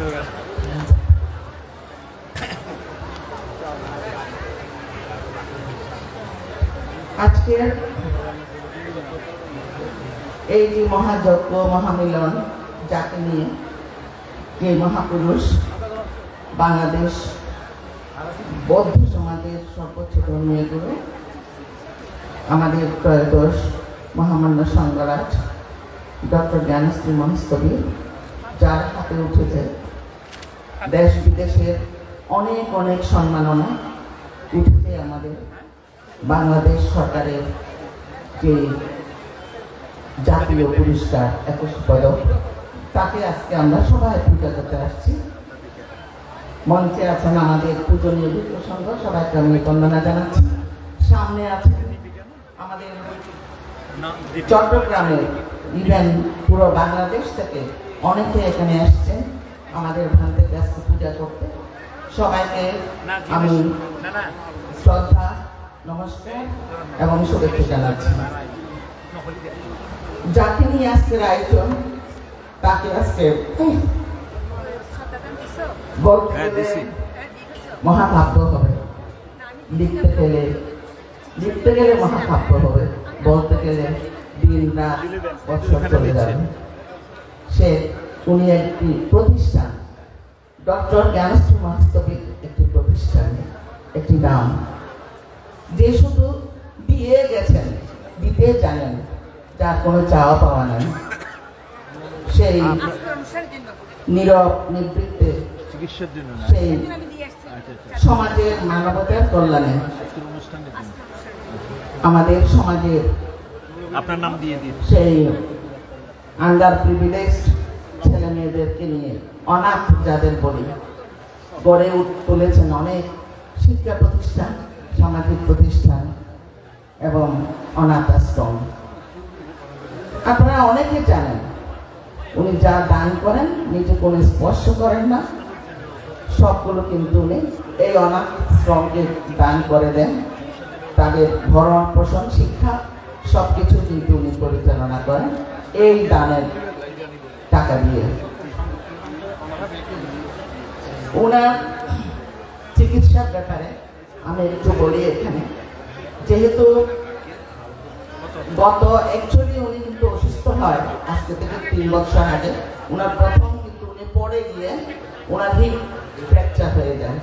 আজকের এই যে মহাযজ্ঞ, মহামিলন যাকে নিয়ে যে মহাপুরুষ, বাংলাদেশ বৌদ্ধ সমাজের সর্বোচ্চ ধর্মীয় গুরু, আমাদের ত্রয়োদশ মহামান্য সংগরাজ ডক্টর জ্ঞানশ্রী মহাস্তবী, যার হাতে উঠেছে দেশ বিদেশের অনেক অনেক সম্মাননা উঠেছে আমাদের বাংলাদেশ সরকারের যে জাতীয় পুরস্কার একুশ পদক, তাকে আজকে আমরা সবাই পূজা করতে আসছি। মঞ্চে আছেন আমাদের পূজনীয় বিপ্র সংঘ সবাইকে আমি বন্দনা জানাচ্ছি। সামনে আছেন আমাদের চট্টগ্রামের ইভেন পুরো বাংলাদেশ থেকে অনেকে এখানে আসছে আমাদের ভান থেকে আসছে পূজা করতে। সবাইকে আমি শ্রদ্ধা নমস্কার এবং শুভেচ্ছা জানাচ্ছি। যাকে নিয়ে আজকের আয়োজন তাকে আজকে হ্যাঁ। মহাকাব্য হবে। লিখতে গেলে লিখতে গেলে মহাকাব্য হবে। বলতে গেলে দিন রাত বছর চলে যাবে। সে উনি একটি প্রতিষ্ঠান। ডক্টর জ্ঞানশ্রী বাস্তবিক একটি প্রতিষ্ঠান একটি নাম যে শুধু দিয়ে গেছেন দিতে জানেন যার কোনো চাওয়া পাওয়া নাই। সেই নীরব নিবৃত্তে চিকিৎসার সেই সমাজের মানবতার কল্যাণে আমাদের সমাজের আপনার নাম দিয়ে দিন। সেই আন্ডার প্রিভিলেজ মেয়েদেরকে নিয়ে অনাথ যাদের বলি, গড়ে তুলেছেন অনেক শিক্ষা প্রতিষ্ঠান, সামাজিক প্রতিষ্ঠান এবং অনাথ আশ্রম। আপনারা অনেকে জানেন, উনি যা দান করেন নিজে কোনো স্পর্শ করেন না। সবগুলো কিন্তু উনি এই অনাথ শ্রমকে দান করে দেন। তাদের ভরণ পোষণ, শিক্ষা সব কিছু কিন্তু উনি পরিচালনা করেন। এই দানের টাকা দিয়ে ওনার চিকিৎসার ব্যাপারে আমি একটু বলি এখানে। যেহেতু গত অ্যাকচুয়ালি উনি কিন্তু অসুস্থ হয় আজকে থেকে তিন বছর আগে। ওনার প্রথম কিন্তু উনি পড়ে গিয়ে ওনার হিপ ফ্র্যাকচার হয়ে যায়।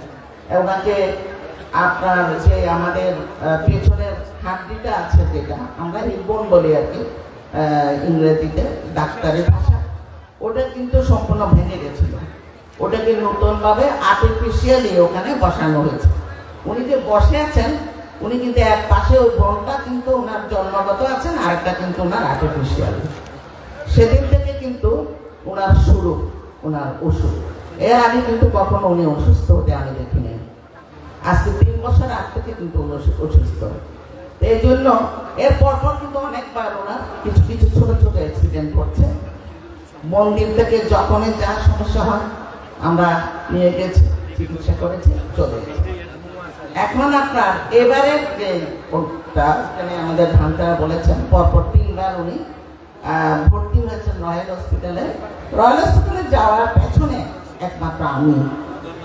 ওনাকে আপনার যে আমাদের পেছনের হাড্ডিটা আছে যেটা, আমরা হিপবোন বলি আর কি ইংরেজিতে, ডাক্তারের ভাষা, ওটা কিন্তু সম্পূর্ণ ভেঙে গেছিল। ওটাকে নতুনভাবে আর্টিফিশিয়ালি ওখানে বসানো হয়েছে। উনি যে বসে আছেন, উনি কিন্তু এক পাশে ওই বোনটা কিন্তু ওনার জন্মগত আছেন, আরেকটা কিন্তু ওনার আর্টিফিশিয়াল সেদিন থেকে কিন্তু ওনার শুরু, ওনার ওষুধ। এর আগে কিন্তু কখনো উনি অসুস্থ হতে আমি দেখিনি। আজকে তিন বছর আগ থেকে কিন্তু অসুস্থ। এই জন্য এর পরপর কিন্তু অনেকবার ওনার কিছু কিছু ছোট ছোট অ্যাক্সিডেন্ট ঘটছে। মন্দির থেকে যখনই যা সমস্যা হয় আমরা নিয়ে গেছি, চিকিৎসা করেছি, চলে এখন আপনার এবারের যে এখানে আমাদের ধানটা বলেছেন, পরপর তিনবার উনি ভর্তি হয়েছেন রয়্যাল হসপিটালে। রয়্যাল হসপিটালে যাওয়ার পেছনে একমাত্র আমি।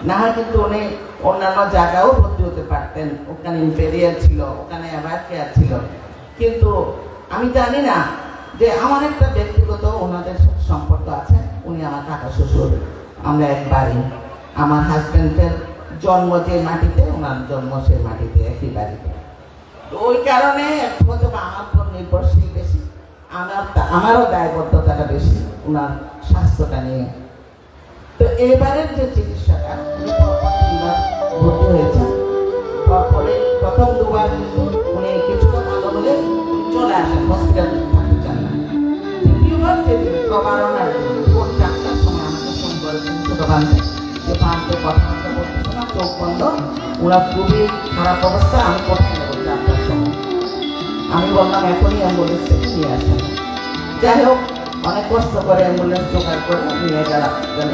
না হয় কিন্তু উনি অন্যান্য জায়গাও ভর্তি হতে পারতেন। ওখানে ইম্পেরিয়াল ছিল, ওখানে অ্যাভার কেয়ার ছিল। কিন্তু আমি জানি না যে আমার একটা ব্যক্তিগত ওনাদের সম্পর্ক আছে, উনি আমার কাকা শ্বশুর। আমরা একবারই। আমার হাজব্যান্ডের জন্ম যে মাটিতে, ওনার জন্ম সেই মাটিতে, একই বাড়িতে। ওই কারণে আমার উপর নির্ভরশীল বেশি। আমার আমারও দায়বদ্ধতাটা বেশি, ওনার স্বাস্থ্যটা নিয়ে। তো এবারের যে চিকিৎসাটা ভর্তি হয়েছেন। তারপরে প্রথম দুবার উনি কিছুটা ভালো হলে চলে আসেন হসপিটালে থাকতে চান না। দ্বিতীয়বার যে প্রবারণার আমাকে যে বান্ধব কথাবার্তা বলতেছে না, চোখ বন্ধ। ওরা খুবই খারাপ অবস্থা, আমি কোথায় নেব চারটার সময় আমি বললাম, এখনই অ্যাম্বুলেন্স থেকে নিয়ে আসেন। যাই হোক, অনেক কষ্ট করে অ্যাম্বুলেন্স জোগাড় করে নিয়ে গেল গেল।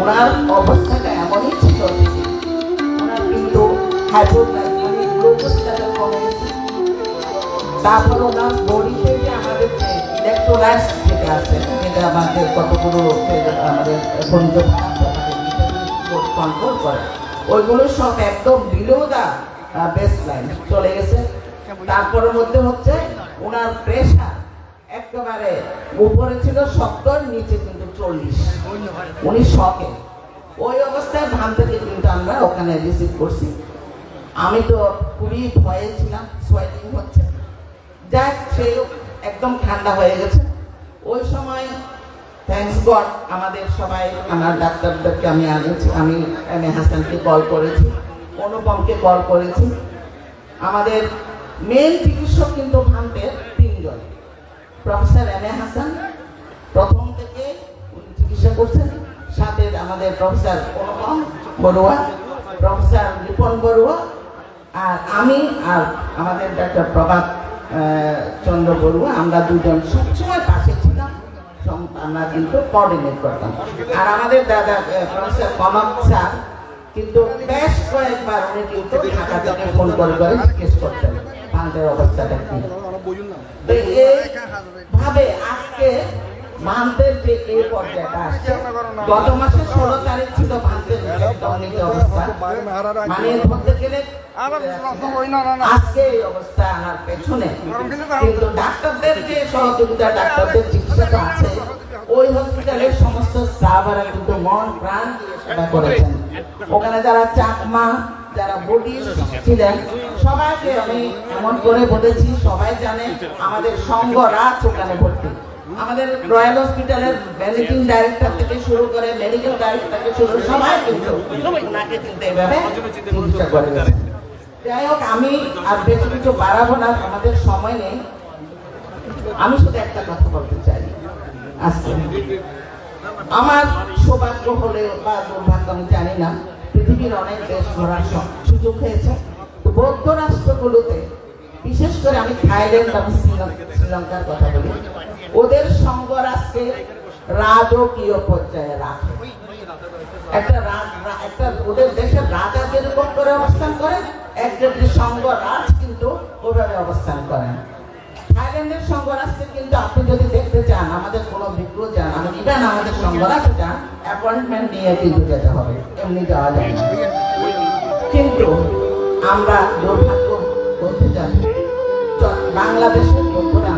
ওনার অবস্থাটা এমনই ছিল ওনার কিন্তু তারপর ওনার বডিতে যে আমাদের যে যেটা আছে। যেটা আমাদের কতগুলো আমাদের কন্ট্রোল করে। ওইগুলো সব একদম বিলো দা লাইন চলে গেছে। তারপরের মধ্যে হচ্ছে ওনার প্রেশার একেবারে উপরে ছিল সত্তর, নিচে কিন্তু চল্লিশ। উনি শখে ওই অবস্থায় ধান থেকে কিন্তু আমরা ওখানে রিসিভ করছি। আমি তো খুবই ভয়ে ছিলাম সোয়েটিং হচ্ছে। যাক সে একদম ঠান্ডা হয়ে গেছে। ওই সময় থ্যাংকস গড আমাদের সবাই, আমার ডাক্তারদেরকে আমি আনেছি, আমি এম এ হাসানকে কল করেছি, অনুপমকে কল করেছি। আমাদের মেন চিকিৎসক কিন্তু ভান্তের তিনজন। প্রফেসর এম এ হাসান, প্রথম থেকে উনি চিকিৎসা করছেন। সাথে আমাদের প্রফেসর অনুপম বড়ুয়া প্রফেসর রিপন বড়ুয়া, আর আমি আর আমাদের ডাক্তার প্রভাত চন্দ্র বড়ুয়া, আমরা দুজন সবসময় পাশে আমরা কিন্তু কোঅর্ডিনেট করতাম। আর আমাদের দাদা প্রফেসর কনক স্যার কিন্তু বেশ কয়েকবার উনি কিন্তু ঢাকা থেকে ফোন করে করে জিজ্ঞেস করতেন ভান্তের অবস্থাটা কি? এইভাবে আজকে ভান্তের যে এই পর্যায়টা আসছে গত মাসে ষোলো তারিখ ছিল দুর্নীতি অবস্থা। মানে ধরতে গেলে আজকে এই অবস্থা আনার পেছনে কিন্তু ডাক্তারদের যে সহযোগিতা ডাক্তারদের চিকিৎসা আছে। ওই হসপিটালের সমস্ত স্টাফরা কিন্তু মন প্রাণ দিয়ে সেবা করেছেন। ওখানে যারা চাকমা যারা বডি ছিলেন সবাইকে আমি এমন করে বলেছি সবাই জানে আমাদের রাজ ওখানে ভর্তি। আমাদের রয়্যাল হসপিটালের ম্যানেজিং ডাইরেক্টর থেকে শুরু করে মেডিকেল ডাইরেক্টর। যাই হোক, আমি আর বেশি কিছু বাড়াবো না, আমাদের সময় নেই আমি শুধু একটা কথা বলতে চাই আজকে আমার সৌভাগ্য হলে বা দুর্ভাগ্য, আমি জানি না, পৃথিবীর অনেক দেশ ঘোরার সুযোগ হয়েছে তো বৌদ্ধ রাষ্ট্রগুলোতে, বিশেষ করে আমি থাইল্যান্ড এবং শ্রীলঙ্কার কথা বলি ওদের সঙ্গ রাষ্ট্রে রাজকীয় পর্যায়ে রাখে একটা একটা ওদের দেশের রাজা যেরকম করে অবস্থান করে, একজন সঙ্গ রাজ কিন্তু ওভাবে অবস্থান করেন থাইল্যান্ডের কিন্তু আপনি যদি দেখতে চান, আমাদের কোনো ইভেন আমাদের যান অ্যাপয়েন্টমেন্ট নিয়ে যেতে হবে, এমনি যাওয়া কিন্তু আমরা দুর্ভাগ্য বলতে চাই, বাংলাদেশের বন্ধুরা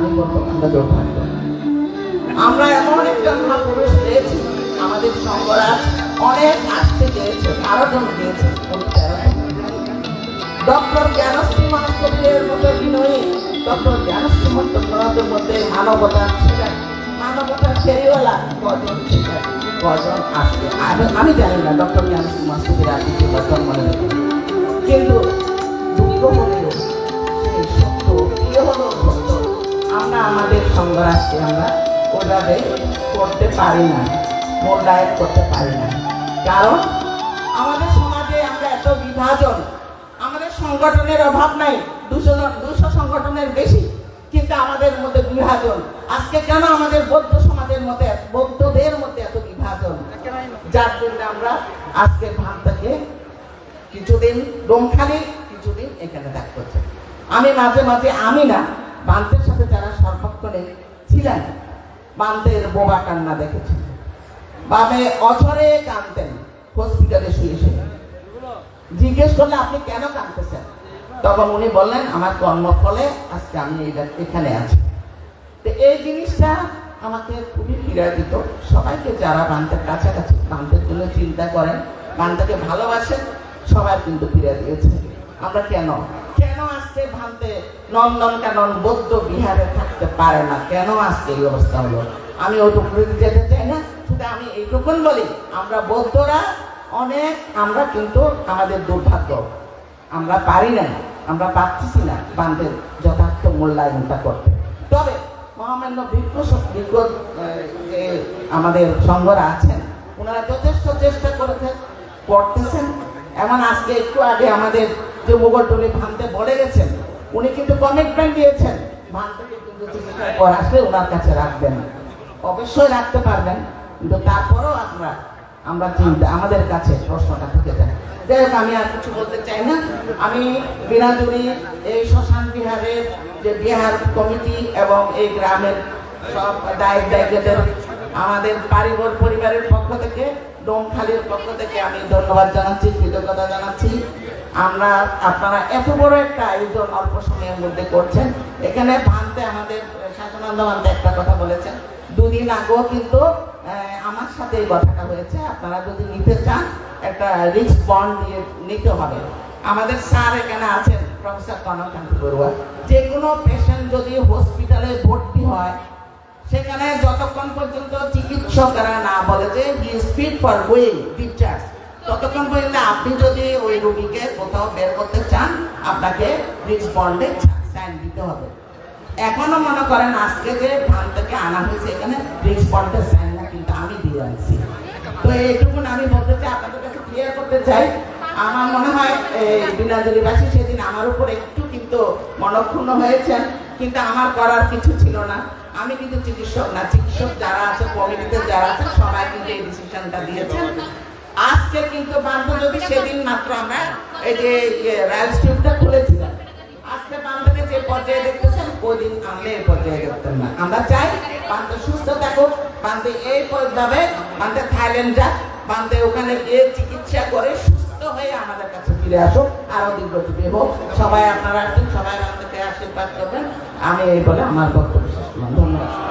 আমরা এমন একটা মহাপুরুষ পেয়েছি, আমাদের সংঘরাজ অনেক আসতে গিয়েছে বারো জন জন। ডক্টর জ্ঞানশ্রী মহাকবিরের মতো বিনয়ী, ডক্টর জ্ঞানশ্রী মন্ত্রণালয়ের মধ্যে মানবতা ছিলেন। মানবতা ফেরিওয়ালা কজন ছিলেন? কজন আসবে? আমি জানি না, ডক্টর জ্ঞানশ্রী মহাকবির আগে কি বচন মনে কিন্তু সংগ্রাসকে আমরা। ওইভাবে করতে পারি না মূল্যায়ন করতে পারি না। কারণ আমাদের সমাজে আমরা এত বিভাজন, আমাদের সংগঠনের অভাব নাই দুশো দুশো সংগঠনের বেশি, কিন্তু আমাদের মধ্যে বিভাজন। আজকে কেন আমাদের বৌদ্ধ সমাজের মধ্যে বৌদ্ধদের মধ্যে এত বিভাজন? যার জন্য আমরা আজকে ভাবটাকে কিছুদিন ডোমখালি কিছুদিন এখানে ডাক করছে। আমি মাঝে মাঝে আমি না বান্তের সাথে যারা সর্বক্ষণে ছিলেন। বান্তের বোবা কান্না দেখেছি বাবে অঝরে কাঁদতেন হসপিটালে শুয়ে শুয়ে। জিজ্ঞেস করলে, আপনি কেন কাঁদতেছেন? তখন উনি বললেন, আমার কর্মফলে আজকে আমি এখানে আছি। তো এই জিনিসটা আমাকে খুবই পীড়া দিত। সবাইকে যারা বান্তের কাছাকাছি, বান্তের জন্য চিন্তা করেন, বান্তাকে ভালোবাসেন, সবাই কিন্তু পীড়া দিয়েছে। আমরা কেন কেন আজকে ভান্তে নন্দন কানন বৌদ্ধ বিহারে থাকতে পারে না। কেন আজকে এই অবস্থা হলো? আমি ওটুকু যেতে চাই না, শুধু আমি এইটুকুন বলি, আমরা বৌদ্ধরা অনেক, আমরা কিন্তু আমাদের দুর্ভাগ্য। আমরা পারি না আমরা পারতেছি না বান্ধের যথার্থ মূল্যায়নটা করতে। তবে মহামান্য বিজ্ঞ বিজ্ঞ আমাদের সংঘরা আছেন ওনারা যথেষ্ট চেষ্টা করেছেন, করতেছেন। এমন আজকে একটু আগে আমাদের যে মুগলটলি ভাঙতে বলে গেছেন, উনি কিন্তু কমিটমেন্ট দিয়েছেন। ভাঙতে কিন্তু পর আসলে ওনার কাছে রাখবেন। অবশ্যই রাখতে পারবেন, কিন্তু তারপরেও আমরা আমরা চিন্তা, আমাদের কাছে প্রশ্নটা থেকে যায়। যাই হোক, আমি আর কিছু বলতে চাই না। আমি বিনাজুরি এই শ্মশান বিহারের যে বিহার কমিটি এবং এই গ্রামের সব দায়িত্ব দায়িত্বের আমাদের পারিবার পরিবারের পক্ষ থেকে, ডোমখালির পক্ষ থেকে আমি ধন্যবাদ জানাচ্ছি, কৃতজ্ঞতা জানাচ্ছি। আমরা, আপনারা এত বড় একটা আয়োজন অল্প সময়ের মধ্যে করছেন। এখানে ভান্তে আমাদের শাসনানন্দ ভান্তে একটা কথা বলেছেন। দুদিন আগেও কিন্তু আমার সাথে এই কথাটা হয়েছে। আপনারা যদি নিতে চান, একটা রিস্ক বন্ড দিয়ে নিতে হবে। আমাদের স্যার এখানে আছেন, প্রফেসর কনকান্তি বড়ুয়া যে কোনো পেশেন্ট যদি হসপিটালে ভর্তি হয় সেখানে যতক্ষণ পর্যন্ত চিকিৎসকরা না বলে যে he fit for going discharge ততক্ষণ পর্যন্ত আপনি যদি ওই রোগীকে কোথাও বের করতে চান, আপনাকে রিস্ক বন্ডে সাইন দিতে হবে। এখনও মনে করেন আজকে যে ধান থেকে আনা হয়েছে, এখানে রিস্ক বন্ডের সাইন না, কিন্তু আমি দিয়ে আনছি। তো এইটুকুন আমি বলতে চাই, আপনাদের কাছে ক্লিয়ার করতে চাই। আমার মনে হয়, এই বিনাজুরিবাসী সেদিন আমার উপর একটু কিন্তু মনক্ষুণ্ণ হয়েছেন, কিন্তু আমার করার কিছু ছিল না। আমি কিন্তু চিকিৎসক না চিকিৎসক যারা আছে কমিটিতে যারা আছে সবাই কিন্তু এই ডিসিশনটা দিয়েছেন। আজকে কিন্তু বান্ধব যদি সেদিন মাত্র আমরা এই যে ইয়ে, রাইল স্ট্রিপটা খুলেছিলাম। আজকে বান্ধবে যে পর্যায়ে দেখতেছেন ওই দিন আনলে এই পর্যায়ে দেখতেন না। আমরা চাই বান্ধব সুস্থ থাকুক বান্ধে এই ভাবে বান্ধে থাইল্যান্ড যাক বান্ধে ওখানে গিয়ে চিকিৎসা করে সুস্থ হয়ে আমাদের কাছে ফিরে আসুক আরও দীর্ঘজীবী হোক সবাই আপনারা আসবেন সবাই বান্ধবকে আশীর্বাদ করবেন। আমি এই বলে আমার বক্তব্য まあ、どんな